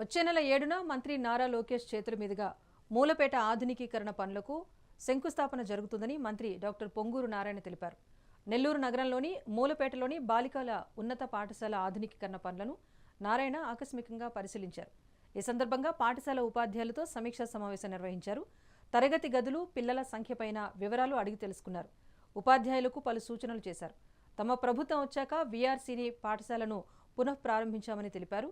వచ్చే నెల ఏడున మంత్రి నారా లోకేష్ చేతుల మీదుగా మూలపేట ఆధునికీకరణ పనులకు శంకుస్థాపన జరుగుతుందని మంత్రి డాక్టర్ పొంగూరు నారాయణ తెలిపారు. నెల్లూరు నగరంలోని మూలపేటలోని బాలికల ఉన్నత పాఠశాల ఆధునికీకరణ పనులను నారాయణ ఆకస్మికంగా పరిశీలించారు. ఈ సందర్భంగా పాఠశాల ఉపాధ్యాయులతో సమీక్షా సమావేశం నిర్వహించారు. తరగతి గదులు పిల్లల సంఖ్యపైన వివరాలు అడిగి తెలుసుకున్నారు. ఉపాధ్యాయులకు పలు సూచనలు చేశారు. తమ ప్రభుత్వం వచ్చాక వీఆర్సీని పాఠశాలను పునఃప్రారంభించామని తెలిపారు.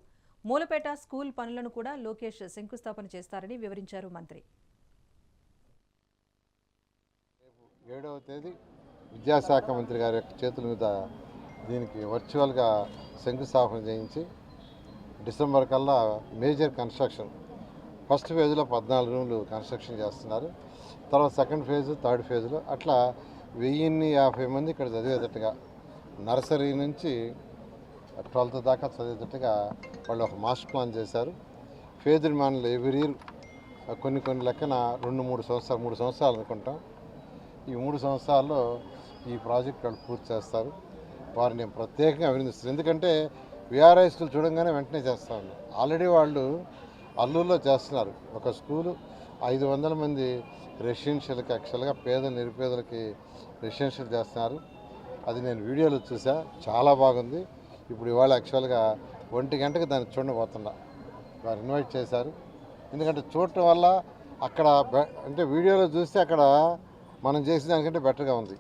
మూలపేట స్కూల్ పనులను కూడా లోకేష్ శంకుస్థాపన చేస్తారని వివరించారు మంత్రి. ఏడవ తేదీ విద్యాశాఖ మంత్రి గారి యొక్క చేతుల మీద దీనికి వర్చువల్గా శంకుస్థాపన చేయించి డిసెంబర్ కల్లా మేజర్ కన్స్ట్రక్షన్ ఫస్ట్ ఫేజ్లో పద్నాలుగు రూమ్లు కన్స్ట్రక్షన్ చేస్తున్నారు. తర్వాత సెకండ్ ఫేజ్ థర్డ్ ఫేజ్లో అట్లా వెయ్యిన్ని యాభై మంది ఇక్కడ చదివేటట్టుగా నర్సరీ నుంచి ట్వెల్త్ దాకా చదివేటట్టుగా వాళ్ళు ఒక మాస్టర్ ప్లాన్ చేశారు. ఫేజ్డ్ మ్యాన్లు ఎవ్రీ ఇయర్ కొన్ని కొన్ని లెక్కన రెండు మూడు సంవత్సరాలు మూడు సంవత్సరాలు అనుకుంటాం. ఈ మూడు సంవత్సరాల్లో ఈ ప్రాజెక్ట్ వాళ్ళు పూర్తి చేస్తారు. వారిని నేను ప్రత్యేకంగా అభినందిస్తాను ఎందుకంటే విఆర్ఐ స్కూల్ చూడంగానే వెంటనే చేస్తాను ఆల్రెడీ వాళ్ళు అల్లూరులో చేస్తున్నారు. ఒక స్కూలు ఐదు వందల మంది రెసిడెన్షియల్కి యాక్చువల్గా పేద నిరుపేదలకి రెసిడెన్షియల్ చేస్తున్నారు. అది నేను వీడియోలో చూసా. చాలా బాగుంది. ఇప్పుడు ఇవాళ యాక్చువల్గా ఒంటి గంటకి దాన్ని చూడబోతున్నా వారు ఇన్వైట్ చేశారు. ఎందుకంటే చూడటం వల్ల అక్కడ బె- అంటే వీడియోలో చూస్తే అక్కడ మనం చేసిన దానికంటే బెటర్గా ఉంది.